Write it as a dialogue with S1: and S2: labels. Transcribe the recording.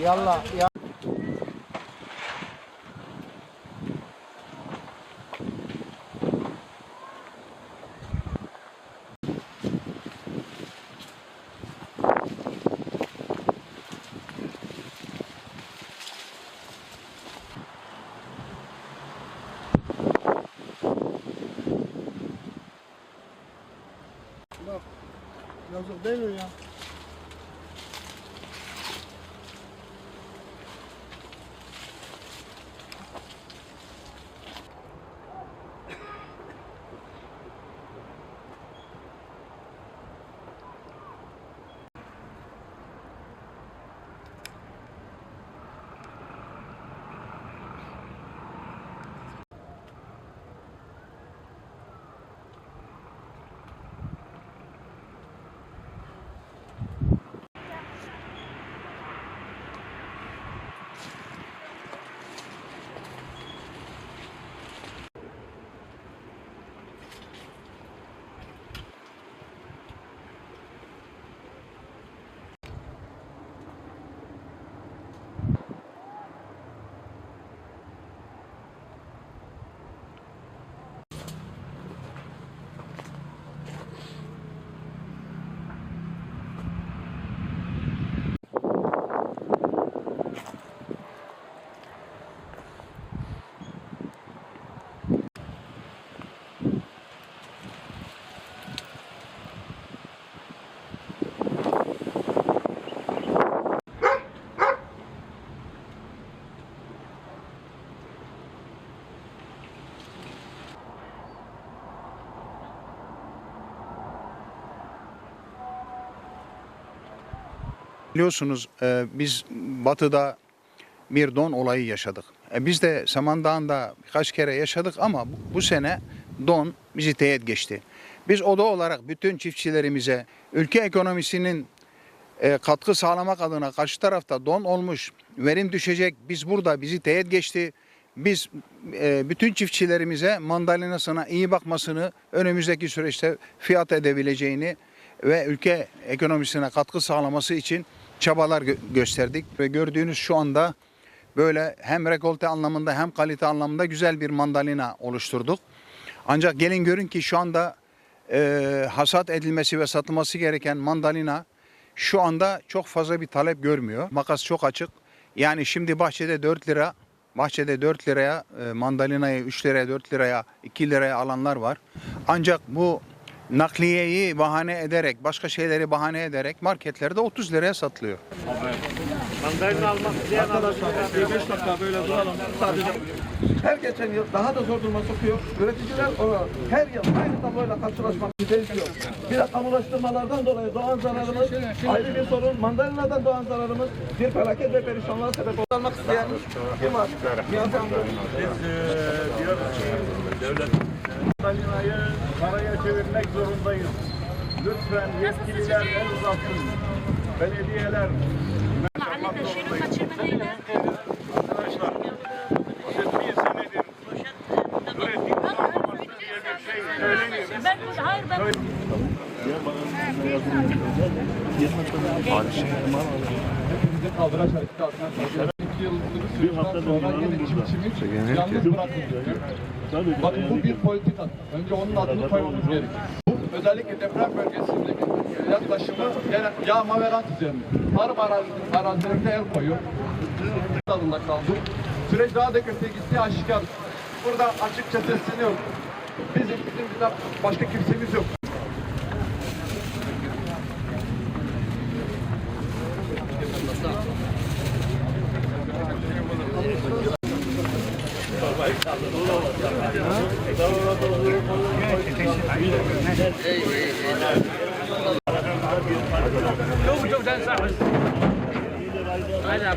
S1: Yalla 要是这个呀
S2: Biliyorsunuz e, biz batıda bir don olayı yaşadık. E, biz de Samandağ'ında birkaç kere yaşadık ama bu, bu sene don bizi teğet geçti. Biz oda olarak bütün çiftçilerimize ülke ekonomisinin e, katkı sağlamak adına karşı tarafta don olmuş, verim düşecek. Biz burada bizi teğet geçti. Biz e, bütün çiftçilerimize mandalinasına iyi bakmasını önümüzdeki süreçte fiyat edebileceğini ve ülke ekonomisine katkı sağlaması için çabalar gö- gösterdik ve gördüğünüz şu anda böyle hem rekolte anlamında hem kalite anlamında güzel bir mandalina oluşturduk. Ancak gelin görün ki şu anda e, hasat edilmesi ve satılması gereken mandalina şu anda çok fazla bir talep görmüyor. Makas çok açık. Yani şimdi bahçede 4 lira, bahçede 4 liraya e, mandalinayı 3 liraya, 4 liraya, 2 liraya alanlar var. Ancak bu nakliyeyi bahane ederek, başka şeyleri bahane ederek marketlerde 30 liraya satılıyor.
S3: Her geçen yıl daha da zor duruma sokuyor. Üreticiler o her yıl aynı tabloyla karşılaşmak gerekiyor. Bir de kamulaştırmalardan dolayı doğan zararımız ayrı bir sorun. Mandalinadan doğan zararımız bir felaket ve perişanlığa sebep olmak isteyen kim var? Nihat Hanım.
S4: Dalina'yı paraya çevirmek zorundayız. Lütfen yetkililer el uzatsın. Belediyeler, arkadaşlar. Bir senedir üretim olmaması diye bir şey söyleniyor.
S5: Ben hayır ben
S3: Kaldıraç hareketi altına çalışıyor. Yıllık süreçten sonra yine çiftçimiz yalnız bırakılıyor. Bakın bu bir politika. Önce onun adını koymamız gerekiyor. Bu özellikle deprem bölgesindeki yaklaşımı yağma ve rant üzerine. Tarım arazi- arazilerinde el koyuyor. Dalında kaldı. Süreç daha da kötüye gittiği aşikar. Burada açıkça sesleniyorum. Bizim, bizim bizden başka kimsemiz yok. Go, go, dance out. Right now,